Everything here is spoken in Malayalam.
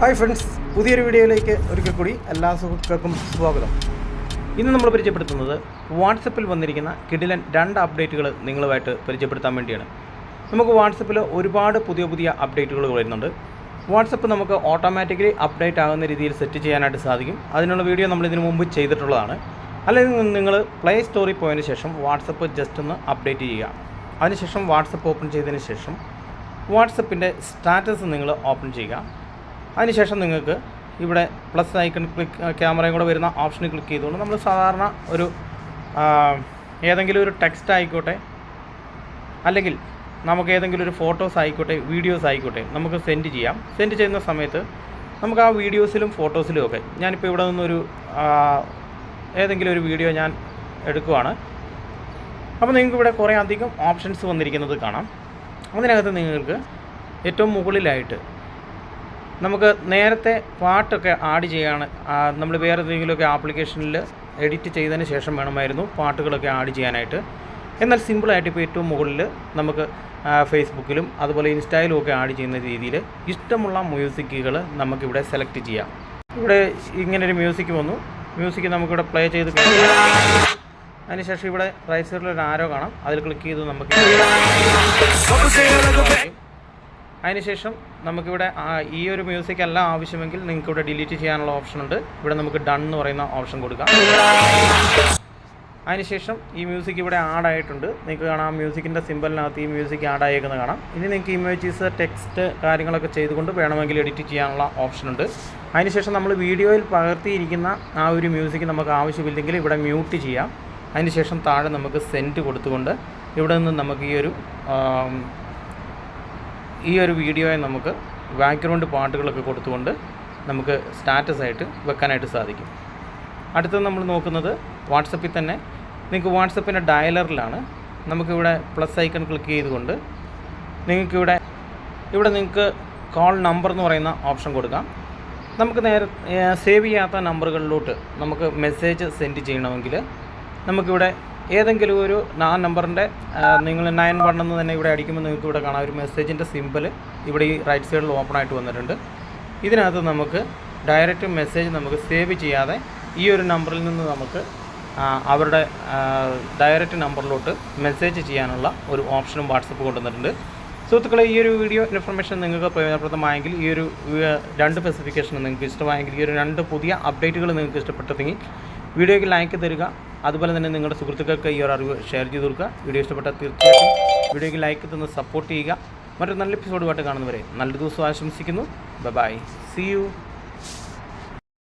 ഹായ് ഫ്രണ്ട്സ് പുതിയൊരു വീഡിയോയിലേക്ക് ഒരിക്കൽ കൂടി എല്ലാ സുഹൃത്തുക്കൾക്കും സ്വാഗതം. ഇന്ന് നമ്മൾ പരിചയപ്പെടുത്തുന്നത് വാട്സപ്പിൽ വന്നിരിക്കുന്ന കിടിലൻ രണ്ട് അപ്ഡേറ്റുകൾ നിങ്ങളുമായിട്ട് പരിചയപ്പെടുത്താൻ വേണ്ടിയാണ്. നമുക്ക് വാട്സപ്പിൽ ഒരുപാട് പുതിയ പുതിയ അപ്ഡേറ്റുകൾ വരുന്നുണ്ട്. വാട്സപ്പ് നമുക്ക് ഓട്ടോമാറ്റിക്കലി അപ്ഡേറ്റ് ആകുന്ന രീതിയിൽ സെറ്റ് ചെയ്യാനായിട്ട് സാധിക്കും. അതിനുള്ള വീഡിയോ നമ്മൾ ഇതിനു മുമ്പ് ചെയ്തിട്ടുള്ളതാണ്. അല്ലെങ്കിൽ നിങ്ങൾ പ്ലേ സ്റ്റോറിൽ പോയതിന് ശേഷം വാട്സപ്പ് ജസ്റ്റ് ഒന്ന് അപ്ഡേറ്റ് ചെയ്യുക. അതിനുശേഷം വാട്സപ്പ് ഓപ്പൺ ചെയ്തതിന് ശേഷം വാട്സപ്പിന്റെ സ്റ്റാറ്റസ് നിങ്ങൾ ഓപ്പൺ ചെയ്യുക. അതിനുശേഷം നിങ്ങൾക്ക് ഇവിടെ പ്ലസ് ഐക്കൺ ക്ലിക്ക് ക്യാമറയും കൂടെ വരുന്ന ഓപ്ഷനിൽ ക്ലിക്ക് ചെയ്തുകൊണ്ട് നമ്മൾ സാധാരണ ഒരു ഏതെങ്കിലും ഒരു ടെക്സ്റ്റ് ആയിക്കോട്ടെ അല്ലെങ്കിൽ നമുക്ക് ഏതെങ്കിലും ഒരു ഫോട്ടോസ് ആയിക്കോട്ടെ വീഡിയോസ് ആയിക്കോട്ടെ നമുക്ക് സെൻഡ് ചെയ്യാം. സെൻഡ് ചെയ്യുന്ന സമയത്ത് നമുക്ക് ആ വീഡിയോസിലും ഫോട്ടോസിലും ഒക്കെ ഞാനിപ്പോൾ ഇവിടെ നിന്നൊരു ഏതെങ്കിലും ഒരു വീഡിയോ ഞാൻ എടുക്കുവാണ്. അപ്പോൾ നിങ്ങൾക്ക് ഇവിടെ കുറേ അധികം ഓപ്ഷൻസ് വന്നിരിക്കുന്നത് കാണാം. അതിനകത്ത് നിങ്ങൾക്ക് ഏറ്റവും മുകളിലായിട്ട് നമുക്ക് നേരത്തെ പാട്ടൊക്കെ ആഡ് ചെയ്യാണ്. നമ്മൾ വേറെ ഏതെങ്കിലുമൊക്കെ ആപ്ലിക്കേഷനിൽ എഡിറ്റ് ചെയ്തതിന് ശേഷം വേണമായിരുന്നു പാട്ടുകളൊക്കെ ആഡ് ചെയ്യാനായിട്ട്. എന്നാൽ സിമ്പിളായിട്ട് ഇപ്പോൾ ഏറ്റവും മുകളിൽ നമുക്ക് ഫേസ്ബുക്കിലും അതുപോലെ ഇൻസ്റ്റയിലും ഒക്കെ ആഡ് ചെയ്യുന്ന രീതിയിൽ ഇഷ്ടമുള്ള മ്യൂസിക്കുകൾ നമുക്കിവിടെ സെലക്ട് ചെയ്യാം. ഇവിടെ ഇങ്ങനൊരു മ്യൂസിക് വന്നു. മ്യൂസിക് നമുക്കിവിടെ പ്ലേ ചെയ്ത് അതിനുശേഷം ഇവിടെ സൈഡിൽ ഒരു ആരോ കാണാം. അതിൽ ക്ലിക്ക് ചെയ്ത് നമുക്ക് അതിനുശേഷം നമുക്കിവിടെ ഈ ഒരു മ്യൂസിക് അല്ല ആവശ്യമെങ്കിൽ നിങ്ങൾക്ക് ഇവിടെ ഡിലീറ്റ് ചെയ്യാനുള്ള ഓപ്ഷൻ ഉണ്ട്. ഇവിടെ നമുക്ക് ഡൺ എന്ന് പറയുന്ന ഓപ്ഷൻ കൊടുക്കാം. അതിനുശേഷം ഈ മ്യൂസിക് ഇവിടെ ആഡ് ആയിട്ടുണ്ട്. നിങ്ങൾക്ക് കാണാം മ്യൂസിക്കിന്റെ സിമ്പലിനകത്ത് ഈ മ്യൂസിക് ആഡ് ആയേക്കുന്നത് കാണാം. ഇനി നിങ്ങൾക്ക് ഇമേജസ് ടെക്സ്റ്റ് കാര്യങ്ങളൊക്കെ ചെയ്തുകൊണ്ട് വേണമെങ്കിൽ എഡിറ്റ് ചെയ്യാനുള്ള ഓപ്ഷൻ ഉണ്ട്. അതിനുശേഷം നമ്മൾ വീഡിയോയിൽ പകർത്തിയിരിക്കുന്ന ആ ഒരു മ്യൂസിക് നമുക്ക് ആവശ്യമില്ലെങ്കിൽ ഇവിടെ മ്യൂട്ട് ചെയ്യാം. അതിനുശേഷം താഴെ നമുക്ക് സെന്റ് കൊടുത്തുകൊണ്ട് ഇവിടെ നിന്ന് നമുക്ക് ഈ ഒരു ഈ ഒരു വീഡിയോയെ നമുക്ക് ബാക്ക്ഗ്രൗണ്ട് പാട്ടുകളൊക്കെ കൊടുത്തുകൊണ്ട് നമുക്ക് സ്റ്റാറ്റസ് ആയിട്ട് വെക്കാനായിട്ട് സാധിക്കും. അടുത്തത് നമ്മൾ നോക്കുന്നത് വാട്സപ്പിൽ തന്നെ നിങ്ങൾക്ക് വാട്സപ്പിന്റെ ഡയലറിലാണ് നമുക്കിവിടെ പ്ലസ് ഐക്കൺ ക്ലിക്ക് ചെയ്തുകൊണ്ട് നിങ്ങൾക്കിവിടെ ഇവിടെ നിങ്ങൾക്ക് കോൾ നമ്പർ എന്ന് പറയുന്ന ഓപ്ഷൻ കൊടുക്കാം. നമുക്ക് നേരെ സേവ് ചെയ്യാത്ത നമ്പറുകളിലോട്ട് നമുക്ക് മെസ്സേജ് സെൻഡ് ചെയ്യണമെങ്കിൽ നമുക്കിവിടെ ഏതെങ്കിലും ഒരു ആ നമ്പറിന്റെ നിങ്ങൾ നയൻ വൺ എന്ന് തന്നെ ഇവിടെ അടിക്കുമ്പോൾ നിങ്ങൾക്ക് ഇവിടെ കാണാം. ഒരു മെസ്സേജിന്റെ സിമ്പിൾ ഇവിടെ ഈ റൈറ്റ് സൈഡിൽ ഓപ്പൺ ആയിട്ട് വന്നിട്ടുണ്ട്. ഇതിനകത്ത് നമുക്ക് ഡയറക്റ്റ് മെസ്സേജ് നമുക്ക് സേവ് ചെയ്യാതെ ഈ ഒരു നമ്പറിൽ നിന്ന് നമുക്ക് അവരുടെ ഡയറക്റ്റ് നമ്പറിലോട്ട് മെസ്സേജ് ചെയ്യാനുള്ള ഒരു ഓപ്ഷനും വാട്സപ്പ് കൊണ്ടുവന്നിട്ടുണ്ട്. സുഹൃത്തുക്കളെ ഈ ഒരു വീഡിയോ ഇൻഫർമേഷൻ നിങ്ങൾക്ക് പ്രയോജനപ്രദമായെങ്കിൽ ഈ ഒരു രണ്ട് സ്പെസിഫിക്കേഷൻ നിങ്ങൾക്ക് ഇഷ്ടമായെങ്കിൽ ഈ ഒരു രണ്ട് പുതിയ അപ്ഡേറ്റുകൾ നിങ്ങൾക്ക് ഇഷ്ടപ്പെട്ടെങ്കിൽ വീഡിയോയ്ക്ക് ലൈക്ക് തരിക അതുപോലെ തന്നെ നിങ്ങളുടെ സുഹൃത്തുക്കൾക്ക് ഈ ഒരു അറിവ് ഷെയർ ചെയ്ത് കൊടുക്കുക. വീഡിയോ ഇഷ്ടപ്പെട്ടാൽ തീർച്ചയായിട്ടും വീഡിയോയ്ക്ക് ലൈക്ക് തന്ന് സപ്പോർട്ട് ചെയ്യുക. മറ്റൊരു നല്ല എപ്പിസോഡുമായിട്ട് കാണുന്നവരെ നല്ല ദിവസം ആശംസിക്കുന്നു. By C U